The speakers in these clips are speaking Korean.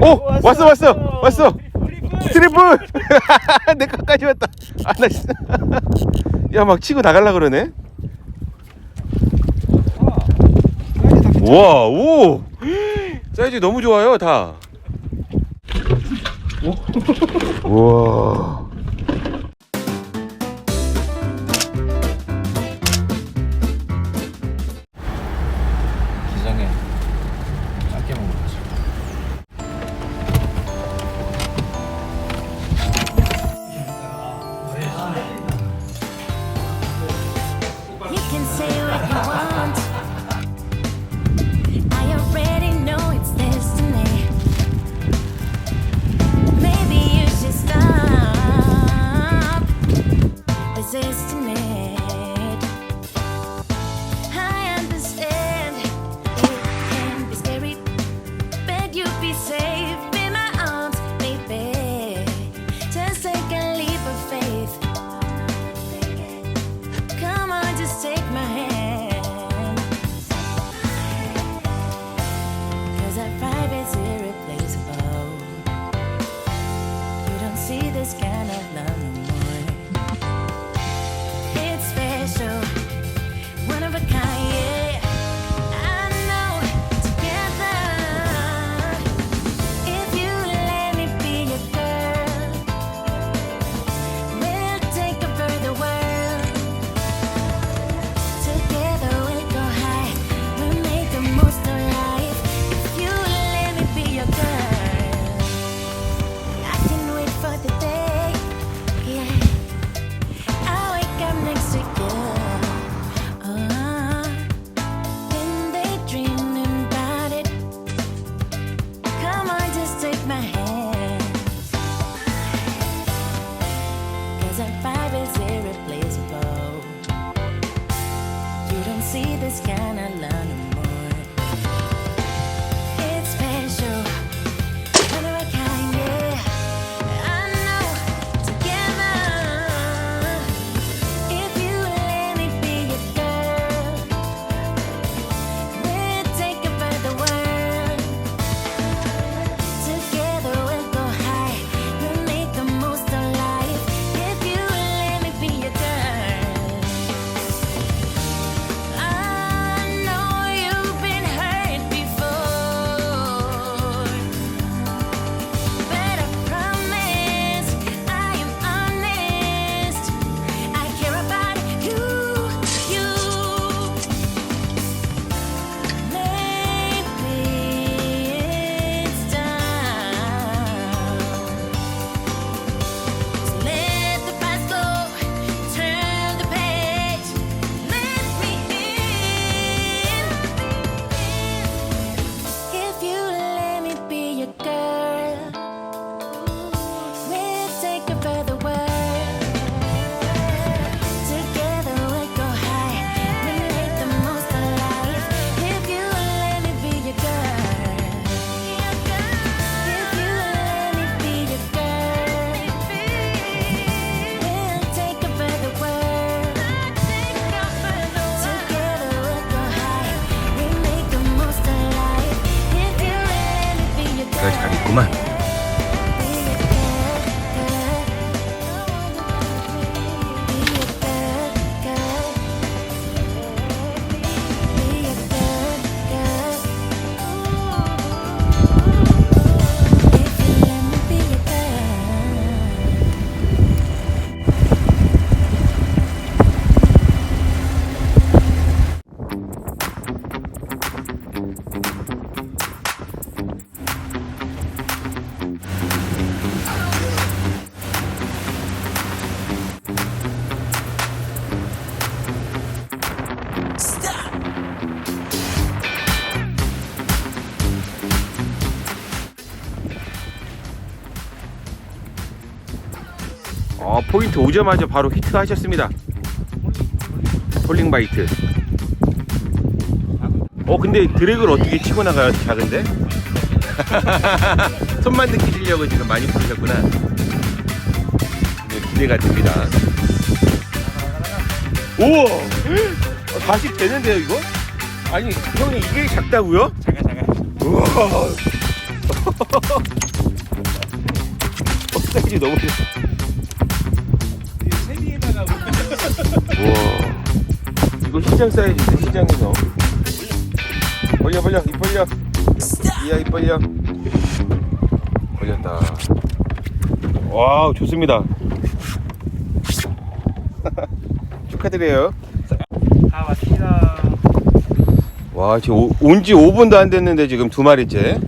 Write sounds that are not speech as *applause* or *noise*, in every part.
오 왔어 왔어 왔어. 트리플. *laughs* 내 끝까지 왔다. 아나 진짜. *laughs* 야막 치고 나갈라 그러네. 우와 오. 사이즈 너무 좋아요 다. 우와 *laughs* 어, 포인트 오자마자 바로 히트 하셨습니다. 폴링 바이트. 어, 근데 드랙을 어떻게 치고 나가요? 작은데? *laughs* 손만 느끼시려고 지금 많이 부르셨구나. 네, 기대가 됩니다. 우와! 어, 다시 되는데요, 이거? 아니, 형님, 이게 작다고요? 작아 작아. 우와! *laughs* 어, 사이즈 너무 우와. 이거 시장 사이즈인데 시장에서. 벌려 벌려 입 벌려. 이야 입 벌려. 벌렸다. 와우 좋습니다. *laughs* 축하드려요. 다 왔습니다. 와 지금 온지 5분도 안 됐는데 지금 두 마리째.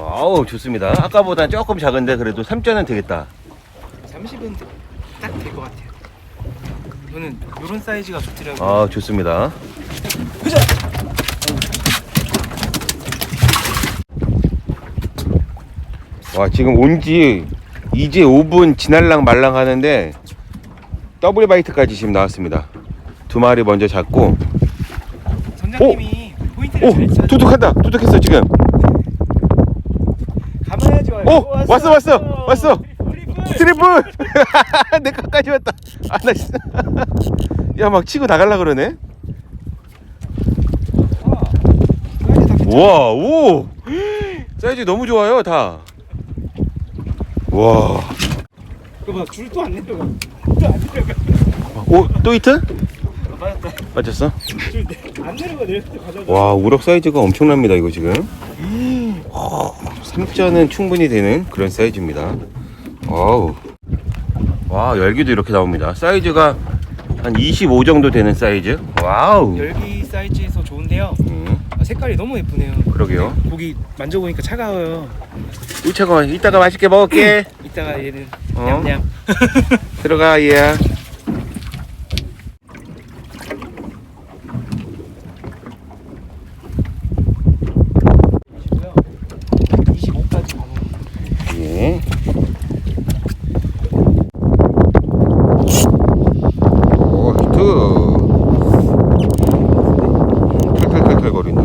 와우 좋습니다. 아까보다 조금 작은데 그래도 3자는 되겠다. 30은 딱 될 것 같아요. 이거는 이런 사이즈가 좋더라고요. 아 좋습니다. 와 지금 온지 이제 5분 지날랑 말랑 하는데 더블 바이트까지 지금 나왔습니다. 두 마리 먼저 잡고 선장님이 포인트를 오 잘 찾아. 도둑한다 도둑했어 지금 감아야지 와요. 오 왔어 왔어 왔어 트리플. *laughs* 내 거까지 왔다 아 나 진짜 *laughs* 야 막 치고 나갈라 그러네. 우와 오 사이즈 너무 좋아요 다 와. 이거 봐, 줄또 안 내려가. 또안 내려가. 오, 또 히트? 아, 맞았다. 맞췄어? 줄안 내려가 내릴 때 가져가. 와, 우럭 사이즈가 엄청납니다, 이거 지금. *gasps* 3자는 충분히 되는 그런 사이즈입니다. 와우. 와, 열기도 이렇게 나옵니다. 사이즈가 한 25 정도 되는 사이즈. 와우. 열기 사이즈에서 좋은데요. 음, 아, 색깔이 너무 예쁘네요. 그러게요. 고기 만져보니까 차가워요. 우차가 이따가 맛있게 먹을게. *laughs* 이따가 얘는 어? 냠냠. 들어가, 얘야. 시고요. 25까지 가는. 예. 오, 히트. 탈탈탈탈 거린다.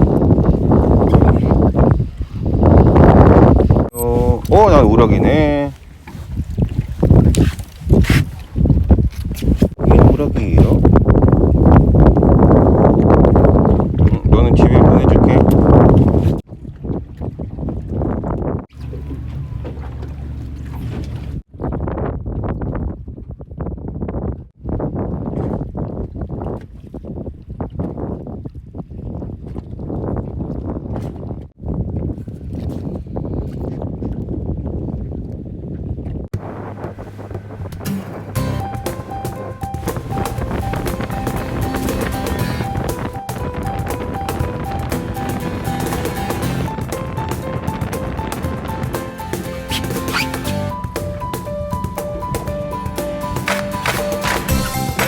어, 어, 난 우럭이네.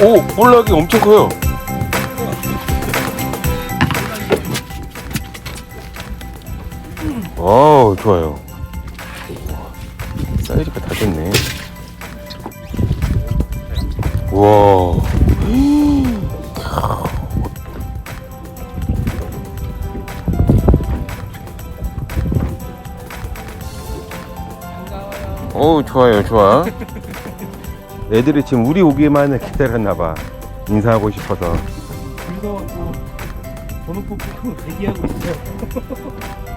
오, 볼락이 엄청 커요. 와, 좋아요. 사이즈가 다 됐네. 와. 오, 좋아요, 좋아. 애들이 지금 우리 오기만을 기다렸나봐. 인사하고 싶어서. 이거 또 번호 뽑고 대기하고 있어요. *laughs*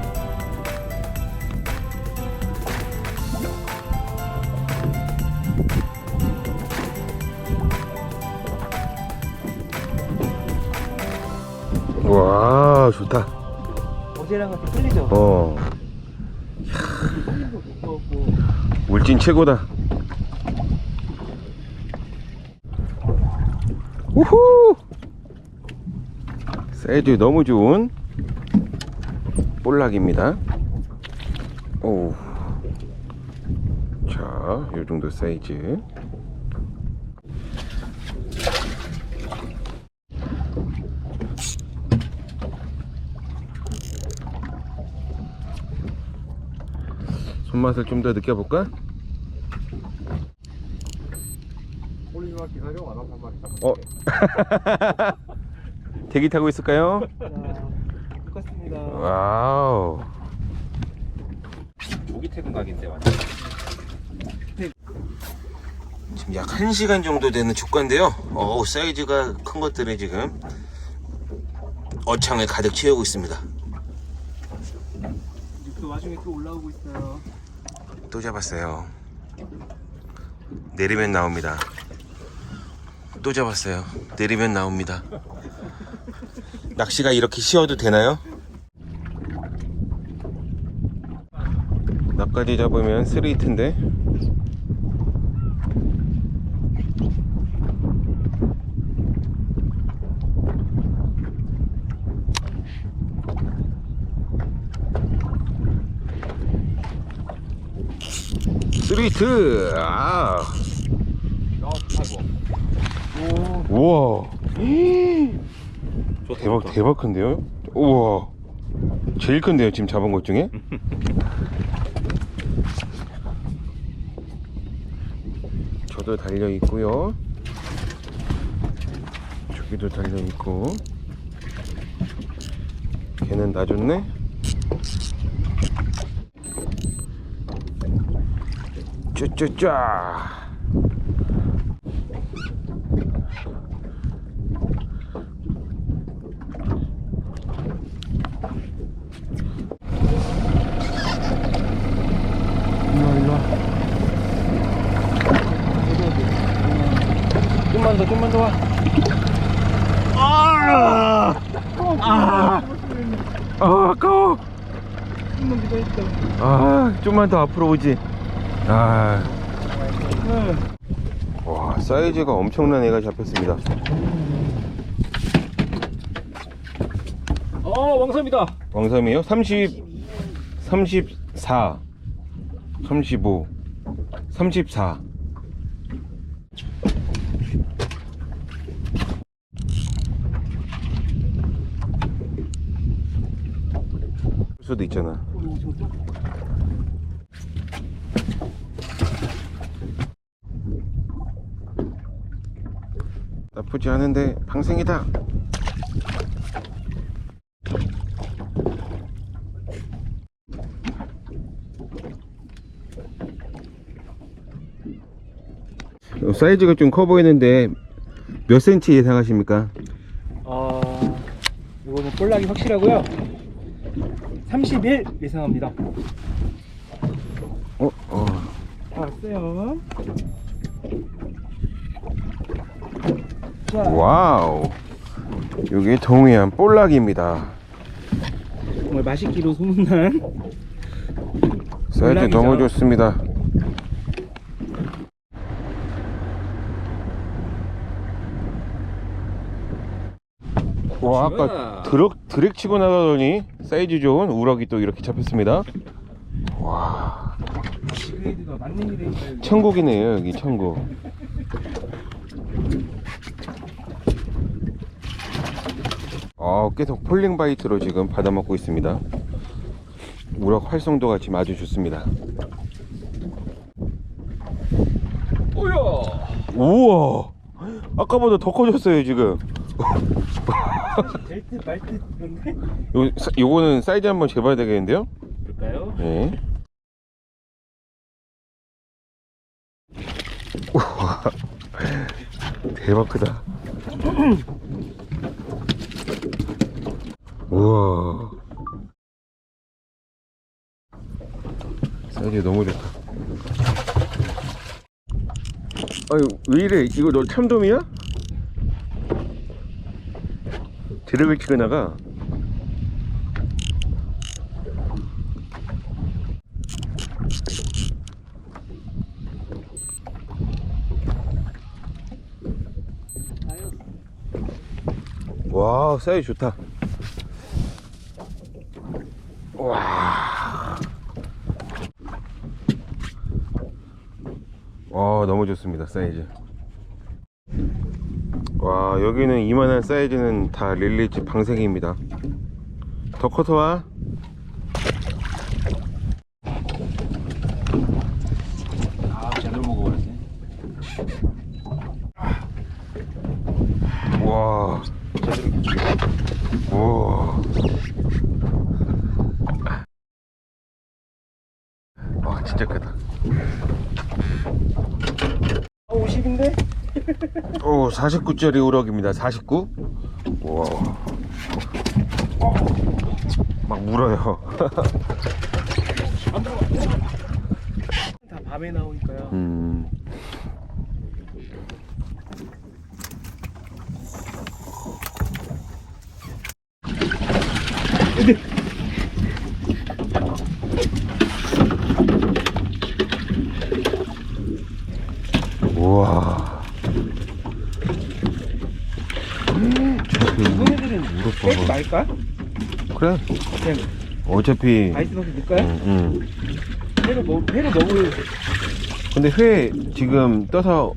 와, 좋다. 어제랑은 좀 틀리죠? 어, 힘도 두꺼웠고 울진 최고다. 우후! 사이즈 너무 좋은 볼락입니다. 오. 자, 요 정도 사이즈. 손맛을 좀 더 느껴볼까? 어? *laughs* 대기 타고 있을까요? 자, 똑같습니다. 와우. 조기 퇴근 각인데 완전. 지금 약 1시간 정도 되는 족가인데요. 어우, 사이즈가 큰 것들이 지금 어창을 가득 채우고 있습니다. 육도 와중에 또 올라오고 있어요. 또 잡았어요. 내리면 나옵니다. 또 잡았어요. 내리면 나옵니다. 낚시가 이렇게 쉬어도 되나요? 나까지 잡으면 스리트인데 스리트 아 우와. 대박 대박 큰데요? 우와. 제일 큰데요 지금 잡은 것 중에? *laughs* 저도 달려 있고요. 저기도 달려 있고. 걔는 놔줬네? 쭈쭈쭈 일로와 일로와 좀만 더 좀만 더와 아! 아! 아 아까워 한번 기다렸다. 아 좀만 더 앞으로 오지 아. 와 사이즈가 엄청난 애가 잡혔습니다 어 왕삼이다. 왕삼이요? 30 34 35 34 수도 있잖아 나쁘지 않은데 방생이다 어, 사이즈가 좀 커 보이는데 몇 센치 예상하십니까? 어 이거는 볼락이 확실하고요. 31 예상합니다. 어, 어. 왔어요. 자, 와우. 여기 동해안 볼락입니다. 정말 맛있기로 소문난 사이즈 볼락이죠. 너무 좋습니다. 와 아까 드럭 드랙 치고 나가더니 사이즈 좋은 우럭이 또 이렇게 잡혔습니다. 와 천국이네요 여기 천국. 아 계속 폴링 바이트로 지금 받아 먹고 있습니다. 우럭 활성도가 지금 아주 좋습니다. 오야. 우와 아까보다 더 커졌어요 지금 *laughs* 그런데 요, 사- 요거는 사이즈 한번 재봐야 되겠는데요? 볼까요? 네. 우와. 대박 크다. 우와. 사이즈 너무 좋다. 아유 왜 이래? 이거 너 참돔이야? 드래글 치고 나가 와 사이즈 좋다 와. 와 너무 좋습니다 사이즈 와 여기는 이만한 사이즈는 다 릴리지 방생입니다. 더 커서 와 아 제대로 먹어버렸네. 와. 와. 와, 진짜 크다. 어 50인데? 오, 49짜리 우럭입니다. 49. 와. 막 물어요. *laughs* 다 밤에 나오니까요. 음. 우와. 얘네들은 무릎 빼지 봐봐. 말까? 그래. 그냥 어차피. 아이스 넣어서 넣을까요? 응, 응. 회로 먹 회로 먹을 근데 회 지금 떠서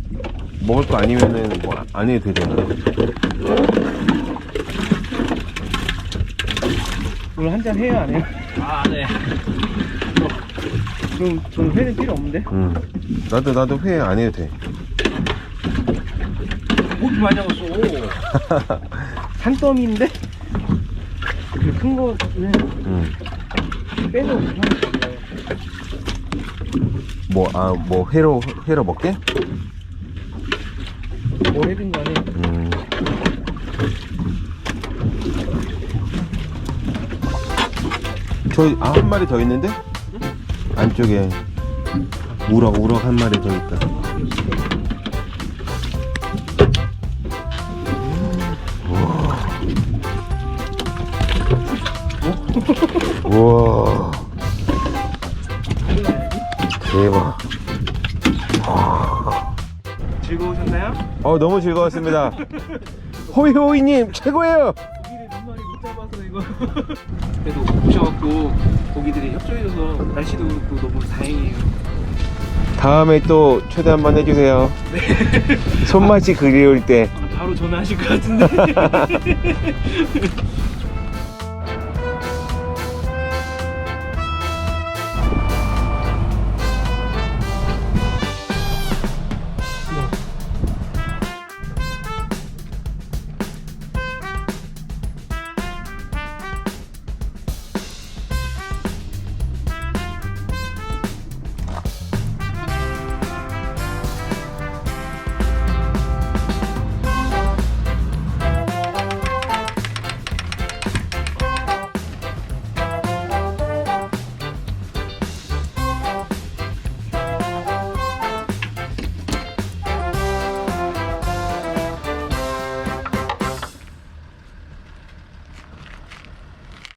먹을 거 아니면은 뭐 안 해도 되잖아. 오늘 한 잔 해요 안 해요? 아, 네. 그럼 저는 회는 필요 없는데. 응. 나도 나도 회 안 해도 돼. 고기 많이 잡았어. 산더미인데 *laughs* 큰 거는 응. 빼도 괜찮아요. 뭐, 아, 뭐, 회로, 회로 먹게? 뭐 해든 간에 음. 저, 아, 한 마리 더 있는데? 안쪽에. 우럭, 우럭 한 마리 더 있다. 우와. 대박. 즐거우셨나요? 어, 너무 즐거웠습니다. 호이호이님, 최고예요! 고기를 몇 마리 못 잡아서 이거. *laughs* 그래도 오셔갖고 고기들이 협조해줘서 날씨도 또 너무 다행이에요. 다음에 또 초대 한번 해주세요. 손맛이 그리울 때. 바로 전화하실 것 같은데. *laughs*